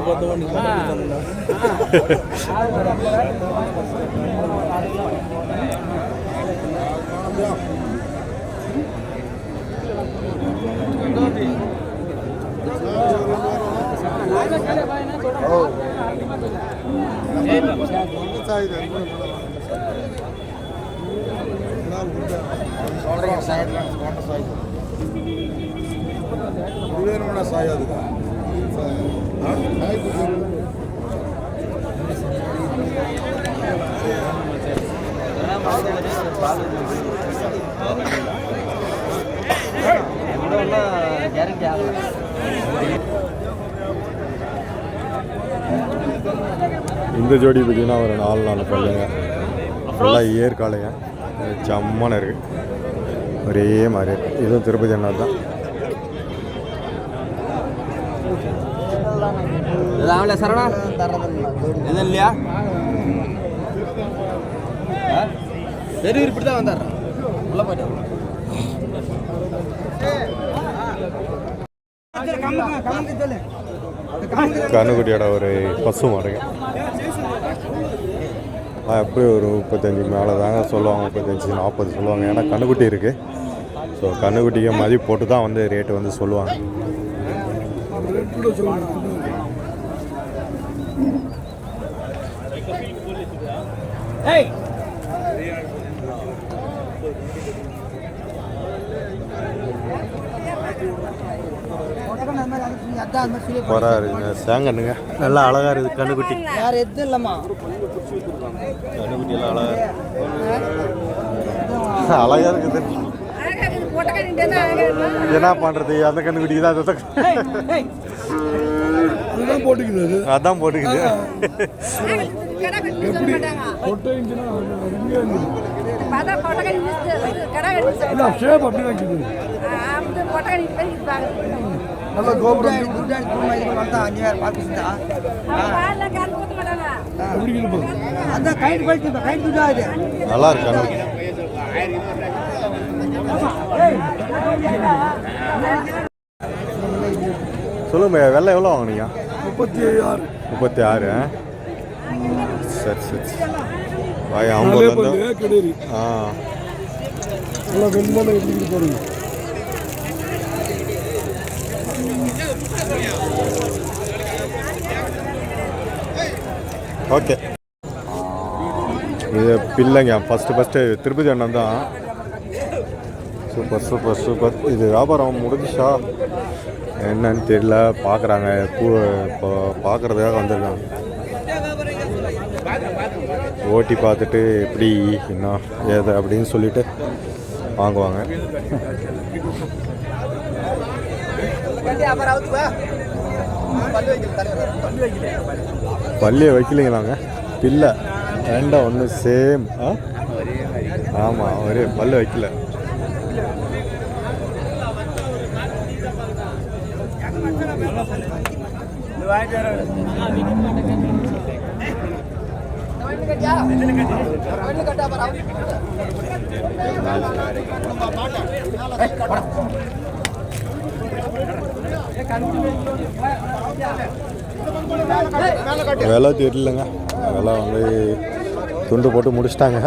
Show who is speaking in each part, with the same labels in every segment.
Speaker 1: பத்து விவேகமான
Speaker 2: சாய் அதுதான் கேரண்டி ஆகலாம்
Speaker 3: இந்த ஜோடி பார்த்தீங்கன்னா ஒரு நாலு நாலு பல்லுங்க. நல்லா ஏற்காலைங்க. செம்மன இருக்குது ஒரே மாதிரி இருக்குது இதுவும் திருப்பதி அண்ணா தான்.
Speaker 2: రావులే இப்படி தான் வந்தார். உள்ள போயிட்டார்
Speaker 3: கண்ணுக்குட்டியோட ஒரு பசு மாடுங்க எப்படி ஒரு முப்பத்தஞ்சு மேலே தாங்க சொல்லுவாங்க முப்பத்தஞ்சு நாற்பது சொல்லுவாங்க. ஏன்னா கண்ணுக்குட்டி இருக்குது ஸோ கண்ணுக்குட்டிக்கு மதிப்பு போட்டு தான் வந்து ரேட்டு வந்து சொல்லுவாங்க. பரா இருக்குங்க சேங்கண்ணுங்க. நல்லா அழகாக இருக்குது கண்ணுக்குட்டி.
Speaker 2: யார் எதுவும் இல்லைம்மா.
Speaker 3: கண்ணுக்குட்டி எல்லாம் அழகாக அழகாக இருக்குது. என்ன பண்ணுறது அந்த கண்ணுக்குட்டிக்கு தான் அதை.
Speaker 1: அதுதான் போட்டுக்குது.
Speaker 3: அதான் போட்டுக்குது
Speaker 1: அப்படி தான் நல்லா கோபுரம்.
Speaker 3: நல்லா இருக்கு சொல்லுங்க வெள்ளை எவ்வளோ வாங்குனீங்க?
Speaker 1: முப்பத்தி ஆறு
Speaker 3: முப்பத்தி ஆறு ஆ? சரி சரி சரி. பாய்
Speaker 1: நாலே
Speaker 3: ஐம்பது ஆ.
Speaker 1: நல்லா வெண்மலை எப்படி இருக்குது
Speaker 3: ஓகே. இது பிள்ளைங்க ஃபஸ்ட்டு ஃபஸ்ட்டு திருப்பதி அண்ணன் தான். சூப்பர் சூப்பர் சூப்பர் இது வியாபாரம் முடிஞ்சுச்சா? என்னன்னு தெரியல. பார்க்குறாங்க பூ இப்போ பார்க்குறதுக்காக வந்திருக்காங்க. ஓட்டி பார்த்துட்டு எப்படி என்ன ஏது அப்படின்னு சொல்லிட்டு வாங்குவாங்க. பள்ளியை வைக்கலைங்களாங்க பிள்ளை ரெண்டாக ஒன்று சேம் ஆ? ஆமாம் ஒரே பல்லு வைக்கல. விலை தெரியலங்க. விலை வந்து துண்டு போட்டு முடிச்சிட்டாங்க.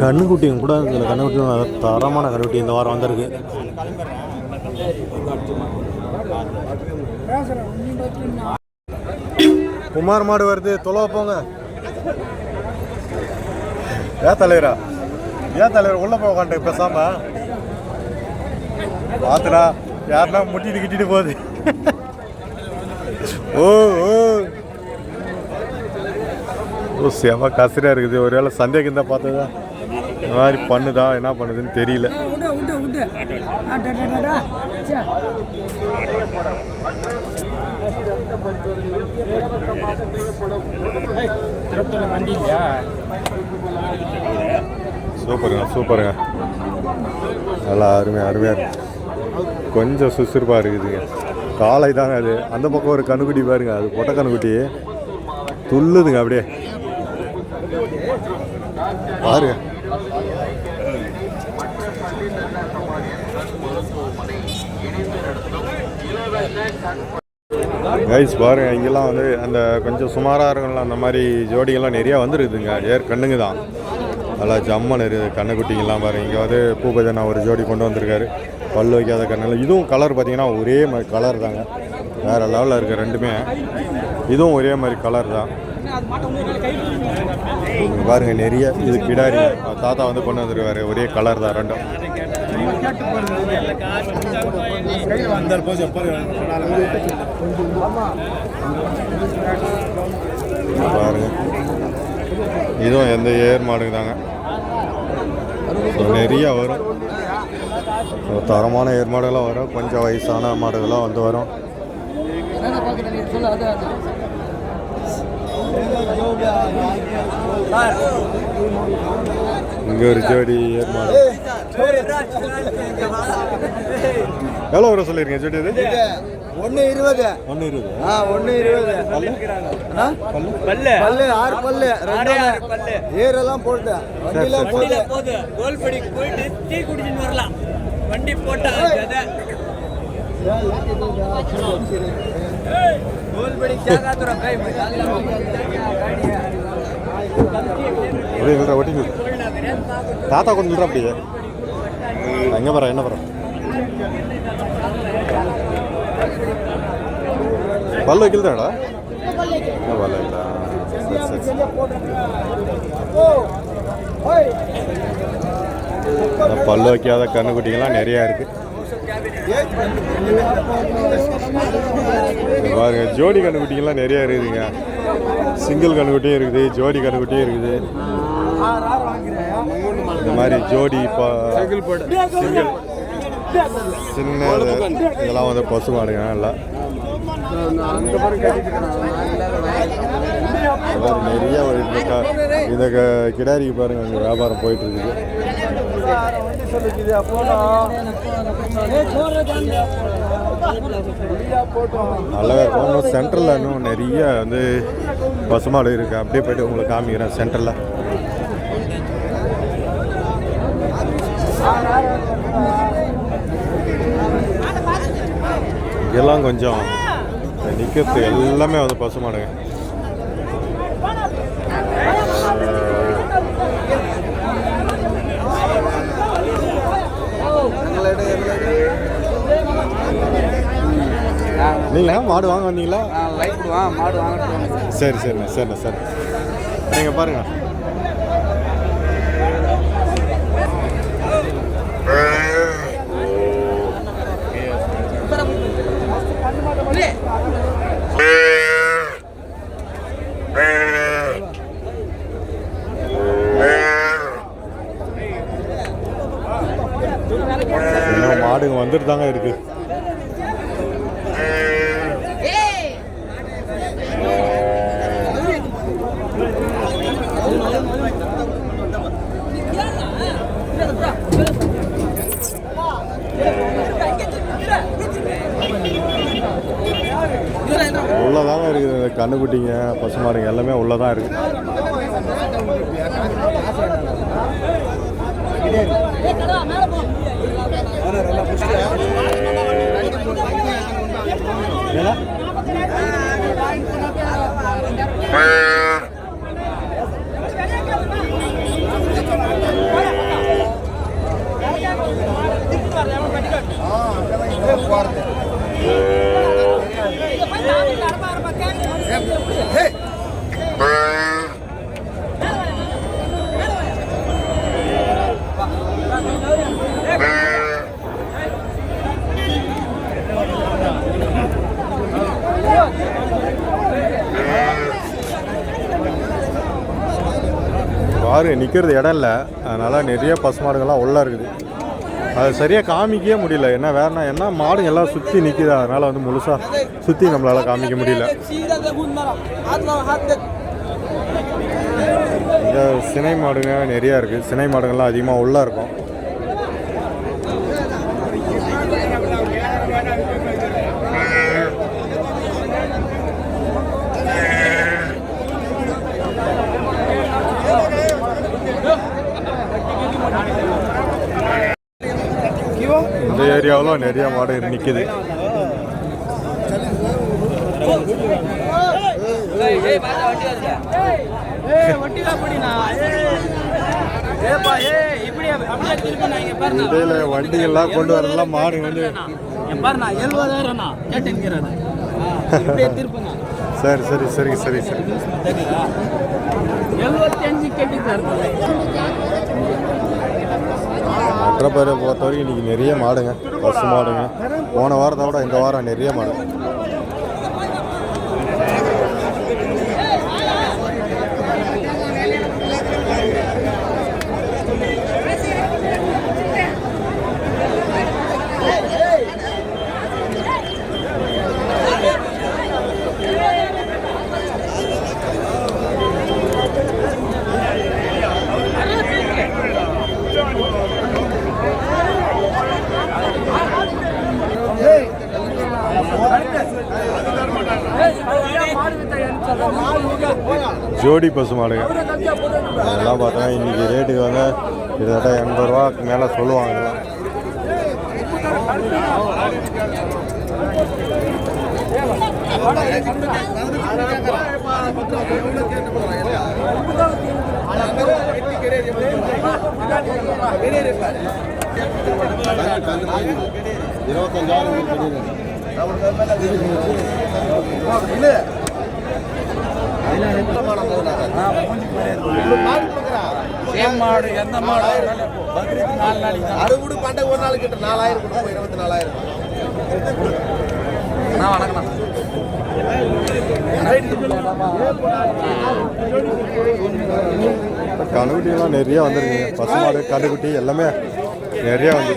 Speaker 3: கண்ணுக்குட்டியும் கூட இதில் கண்ணுக்குட்டியும் தரமான கண்ணுக்குட்டி இந்த வாரம் வந்திருக்கு. குமார் மாடு வருது தொலை போங்க. ஏ தலைவரா? ஏன் தலைவர்? உள்ள போக உட்காந்து பேசாம. பாத்துடா யாருன்னா முட்டிட்டு கிட்டிட்டு போகுது. ஓ. ஓ செம கசரியாக இருக்குது. ஒருவேளை சந்தேகம் தான் பார்த்ததா? இந்த மாதிரி பண்ணுதா? என்ன பண்ணுதுன்னு தெரியல. சூப்பருங்க சூப்பருங்க. நல்லா அருமையாக அருமையாக இருக்கு கொஞ்சம் சுறுசுறுப்பாக இருக்குதுங்க காலை தாங்க அது. அந்த பக்கம் ஒரு கண்ணுக்குட்டி பாருங்க. அது பொட்டை கண்ணுக்குட்டி. துள்ளுதுங்க அப்படியே. பாரு. கைஸ் பாருங்க இங்கெல்லாம் வந்து அந்த கொஞ்சம் சுமாராக இருக்கும்ல அந்த மாதிரி ஜோடிகள்லாம் நிறையா வந்துருக்குதுங்க. ஏர் கண்ணுங்க தான். நல்லா ஜம்மன் இருக்குது கண்ணுக்குட்டிங்கெல்லாம் பாருங்க இங்கே வந்து பூபஜனா ஒரு ஜோடி கொண்டு வந்திருக்காரு. பல் வைக்காத கண்ணில். இதுவும் கலர் பார்த்தீங்கன்னா ஒரே மாதிரி கலர் தாங்க. வேறு லெவலில் இருக்குது ரெண்டுமே. இதுவும் ஒரே மாதிரி கலர் தான். பாருங்க நிறைய இது கிடாரி. தாத்தா வந்து கொண்டு வந்துருவாரு. ஒரே கலர் தான் ரெண்டும். பாருங்க. இதுவும் எந்த ஏர் மாடுங்க தாங்க. நிறைய வரும். தரமான ஏர் மாடுகளாக வரும். கொஞ்சம் வயசான மாடுகளாக வந்து வரும். இங்கே ஒரு ஜோடி ஏர் மாடு எவ்வளோ வரும் சொல்லிருக்கீங்க? ஜோடி இது
Speaker 1: ஒன்று இருபது.
Speaker 3: ஒன்று இருபது.
Speaker 1: ஆ ஒன்று இருபது. ஆ? பல்லு? ஆறு பல்லு ரெண்டு ஏரெல்லாம் போட்டு போட்டு.
Speaker 4: போகுது. கோல்படிக்கு போயிட்டு டீ குடிச்சுட்டு வரலாம். வண்டி போட்டா
Speaker 3: தாத்தா கொஞ்சம் அப்படியே. எங்கே போகிறேன் என்ன போகிறேன் பல்லு வைக்கலதாடா? பல்ல வைக்கல. சரி சரி இந்த பல்லு வைக்காத கண்ணுக்குட்டிங்கெல்லாம் நிறையா இருக்குது பாருங்க ஜோடி கண்ணுக்குட்டிங்கெல்லாம் நிறையா இருக்குதுங்க. சிங்கிள் கண்ணுக்குட்டியும் இருக்குது ஜோடி கண்ணுக்குட்டியும் இருக்குது. இந்த மாதிரி ஜோடி இப்போ சிங்கிள். சின்ன இதெல்லாம் வந்து பசு மாடுங்க நல்லா. நிறைய ஒரு இந்த க- கிடாரிக்கு பாருங்க அங்கே வியாபாரம் போயிட்டு இருக்குது. நல்லா போகணும் சென்ட்ரலில் இன்னும் நிறைய வந்து பசுமாடு இருக்குது அப்படியே போயிட்டு உங்களுக்கு காமிக்கிறேன் சென்ட்ரலில் இதெல்லாம் கொஞ்சம் நிற்கிறது எல்லாமே வந்து பசுமாடுங்க. நீங்களா மாடு வாங்க வந்தீங்களா?
Speaker 2: விடுவான் மாடு வாங்கிட்டு
Speaker 3: சரி சரிண்ணா சரிண்ணா சரி. நீங்கள் பாருங்க. கண்ணுக்குட்டிங்க பசுமாடுங்க எல்லாமே உள்ளே தான் இருக்குது போகிறது நிற்கிறது இடம் இல்லை அதனால் நிறைய பசுமாடுகள்லாம் உள்ளே இருக்குது. அது சரியாக காமிக்கவே முடியல. என்ன வேறுனா என்ன மாடு எல்லாம் சுற்றி நிற்கிது அதனால் வந்து முழுசாக சுற்றி நம்மளால் காமிக்க முடியல. இந்த சினை மாடுங்க நிறையா இருக்குது சினை மாடுகள்லாம் அதிகமாக உள்ளே இருக்கும் இந்த ஏரியாவில் நிறைய மாடு நிற்கிது
Speaker 4: பாத்தா வண்டி
Speaker 3: இடையில வண்டிகள்லாம் கொண்டு வரலாம் மாடு வந்து சரி சரி சரி சரி சரி.
Speaker 4: எழுபத்தி அஞ்சு கேட்டுக்கிறாரு
Speaker 3: மற்றப்பேரை பொறுத்த வரைக்கும் இன்றைக்கி நிறைய மாடுங்க பசு மாடுங்க. போன வாரத்தை விட இந்த வாரம் நிறைய மாடு ஜோடி பசு மாடுங்க அதெல்லாம் பார்த்தோன்னா இன்றைக்கி ரேட்டுக்கு வந்து கிட்டத்தட்ட எண்பது ரூபாக்கு மேலே சொல்லுவாங்க இல்லை
Speaker 4: மாடு எந்த மாடு நாலு நாளைக்கு
Speaker 1: அறுபது பண்டை ஒரு நாள் கிட்ட நாலாயிரம் கொடுப்போம் இருபத்தி நாலாயிரம்
Speaker 4: நான் வணக்கம்
Speaker 3: கணுக்குட்டிலாம் நிறையா வந்துருக்குங்க. பசு மாடு கண்டுக்குட்டி எல்லாமே நிறையா வந்து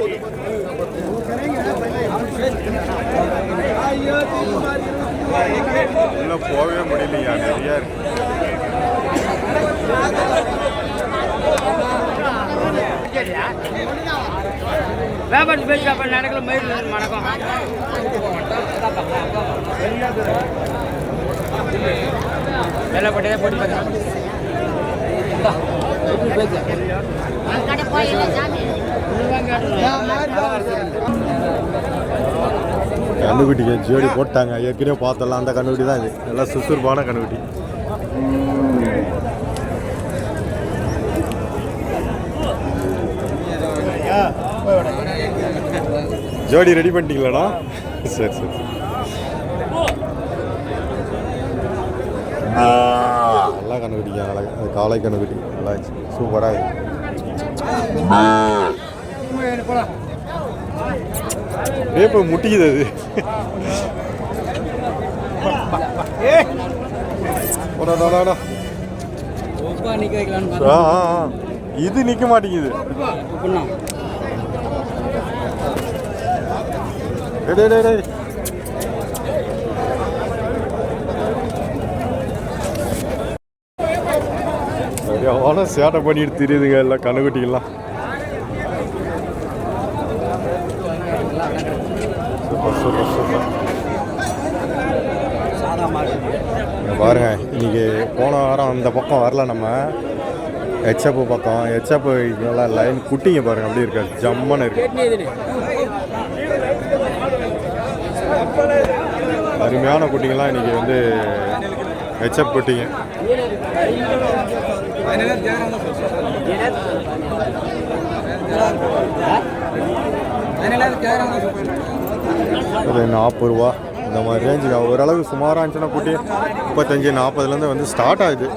Speaker 3: உள்ள போகவே முடியலையா? நிறைய இருக்கு.
Speaker 4: வியாபாரி பேசி அப்ப நடக்கல மயிர் வணக்கம் வெள்ளப்பட்டே போட்டு
Speaker 5: போயில சாமி.
Speaker 3: கண்ணுக்குட்டிக்கு ஜோடி போட்டாங்க. ஏற்கனவே பார்த்தலாம் அந்த கண்ணுக்குட்டி தான் இது. நல்லா சுறுசுறுப்பான கண்ணுக்குட்டி. ஜோடி ரெடி பண்ணிட்டீங்களாடா? சரி சரி. நல்லா கண்ணுக்குட்டிங்க அழகா. காலை கண்டுபிடி நல்லா சூப்பராக இருக்கு. வேப்ப முட்டிக்குது அது. இது நிக்க மாட்டேங்குது.
Speaker 4: பார்த்தா
Speaker 3: சேட்டை பண்ணிட்டு தெரியுதுங்க எல்லாம் கண்ணுக்குட்டிகள்லாம். சூப்பர் சூப்பர் சூப்பர் பாருங்க இன்னைக்கு போன வாரம் அந்த பக்கம் வரல நம்ம. ஹெச்எப்பு பக்கம் ஹெச்எப்பு நல்லா லைன் குட்டிங்க பாருங்க அப்படி இருக்காது ஜம்மன்னு இருக்கு. அருமையான குட்டிங்கெல்லாம் இன்னைக்கு வந்து ஹெச்எப் குட்டிங்க. ஒரு நாற்பது ரூபா. இந்த மாதிரி ரேஞ்சுக்கு ஓரளவு சுமாராக இருந்துச்சுன்னா குட்டி முப்பத்தஞ்சு நாற்பதுலேருந்து வந்து ஸ்டார்ட் ஆகுது.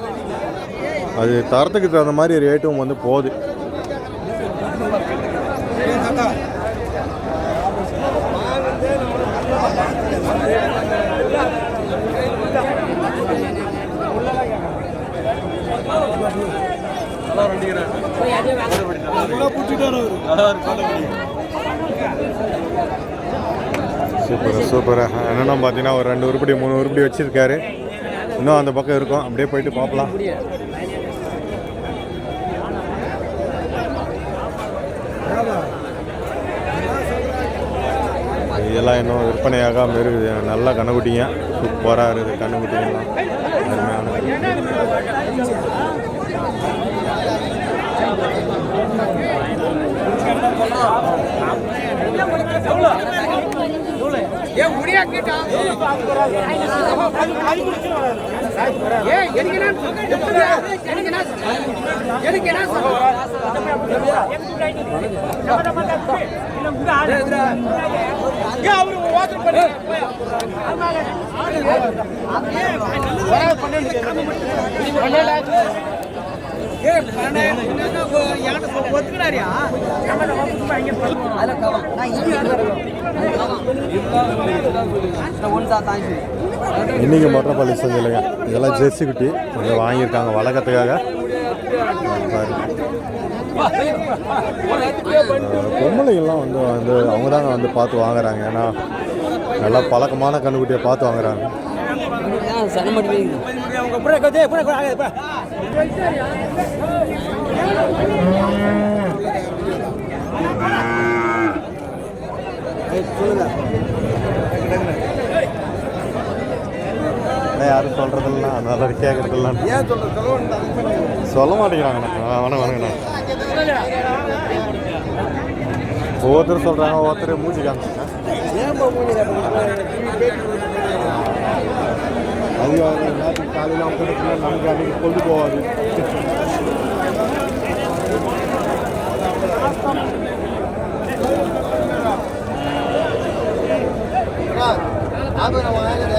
Speaker 3: அது தரத்துக்கு தகுந்த மாதிரி ரேட்டும் வந்து போகுது. Super super. என்னென்ன பார்த்தீங்கன்னா ஒரு ரெண்டு உருப்படி மூணு உருப்படி வச்சுருக்காரு. இன்னும் அந்த பக்கம் இருக்கும். அப்படியே போயிட்டு பார்க்கலாம் இதெல்லாம் இன்னும் விற்பனையாகாமல் இருக்குது நல்ல கண்ணுக்குட்டிங்க. சூப்பராக இருக்குது கண்ணுக்குட்டிங்கெல்லாம். அருமையான ஏ முடியா கேட்டா? ஏ எனக்கு பண்ணி. இன்றைக்கி மொட்டப்பள்ளி சந்தையிலங்க இதெல்லாம் ஜெர்சி குட்டி. கொஞ்சம் வாங்கியிருக்காங்க. அஹ் பொம்பளைங்கள்லாம் வந்து வந்து அவங்க தாங்க வந்து பார்த்து வாங்குறாங்க. ஏன்னா நல்லா பழக்கமான கண்ணுக்குட்டியை பார்த்து வாங்குறாங்க. ஆனால் யாரும் சொல்கிறதில்ல அதனால கேட்குறதில்ல
Speaker 1: ஏன் சொல்ற சொல்ல
Speaker 3: ஆ, வணக்கம் வணக்கண்ணா ஒவ்வொருத்தர் சொல்கிறாங்க ஒவ்வொருத்தர் மூஞ்சி காமிச்சாங்க.
Speaker 1: ஏன்
Speaker 3: எல்லாத்துக்கும் காலையில் அவங்க நமக்கு அன்றைக்கி கொண்டு போகாது
Speaker 1: ஆ நான்